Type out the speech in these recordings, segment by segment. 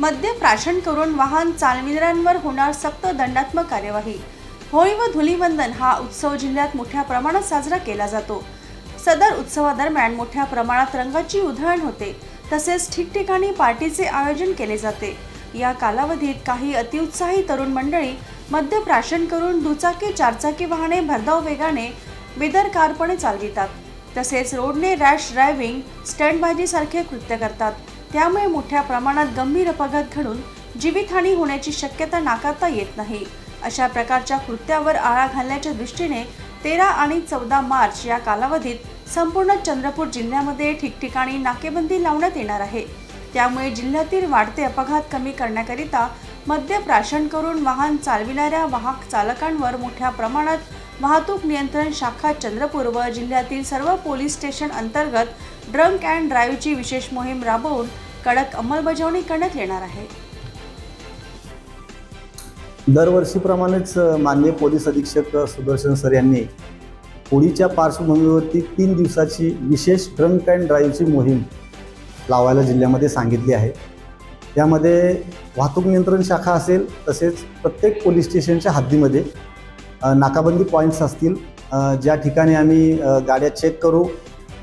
मद्य प्राशन करून वाहन चालविणाऱ्यांवर होणार सक्त दंडात्मक कार्यवाही. होळी व धुलीवंदन हा उत्सव जिल्ह्यात मोठ्या प्रमाणात साजरा केला जातो. सदर उत्सवादरम्यान मोठ्या प्रमाणात रंगाची उधळण होते. तसेच ठिकठिकाणी पार्टीचे आयोजन केले जाते. या कालावधीत काही अतिउत्साही तरुण मंडळी मद्य प्राशन करून दुचाकी चारचाकी वाहने भरधाव वेगाने बेदरकारपणे चालवितात. तसेच रोडने रॅश ड्रायव्हिंग स्टंटबाजीसारखे कृत्य करतात. त्यामुळे मोठ्या प्रमाणात गंभीर अपघात घडून जीवितहानी होण्याची शक्यता नाकारता येत नाही. अशा प्रकारच्या कृत्यावर आळा घालण्याच्या दृष्टीने तेरा आणि चौदा मार्च या कालावधीत संपूर्ण चंद्रपूर जिल्ह्यामध्ये ठिकठिकाणी नाकेबंदी लावण्यात येणार आहे. त्यामुळे जिल्ह्यातील वाढते अपघात कमी करण्याकरिता मद्य प्राशन करून वाहन चालविणाऱ्या वाहक चालकांवर मोठ्या प्रमाणात वाहतूक नियंत्रण शाखा चंद्रपूर व जिल्ह्यातील सर्व पोलीस स्टेशन अंतर्गत ड्रंक अँड ड्राईव्हची विशेष मोहीम राबवून कडक अंमलबजावणी करण्यात येणार आहे. दरवर्षीप्रमाणेच माननीय पोलीस अधीक्षक सुदर्शन सर यांनी होळीच्या पार्श्वभूमीवरती तीन दिवसाची विशेष ड्रंक अँड ड्राईव्हची मोहीम लावायला जिल्ह्यामध्ये सांगितली आहे. यामध्ये वाहतूक नियंत्रण शाखा असेल तसेच प्रत्येक पोलीस स्टेशनच्या हद्दीमध्ये नाकाबंदी पॉईंट्स असतील. ज्या ठिकाणी आम्ही गाड्या चेक करू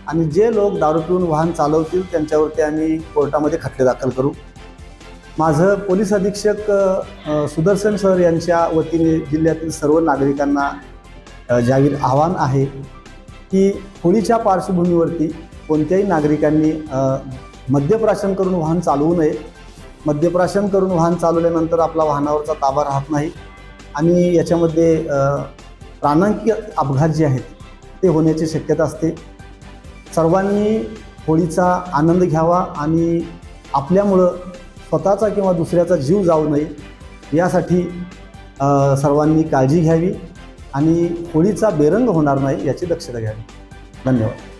आणि जे लोक दारू पिऊन वाहन चालवतील त्यांच्यावरती आम्ही कोर्टामध्ये खटले दाखल करू. माझं पोलीस अधीक्षक सुदर्शन सर यांच्या वतीने जिल्ह्यातील सर्व नागरिकांना जाहीर आव्हान आहे की होळीच्या पार्श्वभूमीवरती कोणत्याही नागरिकांनी मद्यप्राशन करून वाहन चालवू नये. मद्यप्राशन करून वाहन चालवल्यानंतर आपला वाहनावरचा ताबा राहत नाही आणि याच्यामध्ये अ, प्राणांकीय अपघात जे आहेत ते होण्याची शक्यता असते. सर्वांनी होळीचा आनंद घ्यावा आणि आपल्यामुळं स्वतःचा किंवा दुसऱ्याचा जीव जाऊ नये यासाठी सर्वांनी काळजी घ्यावी आणि होळीचा बेरंग होणार नाही याची दक्षता घ्यावी. धन्यवाद.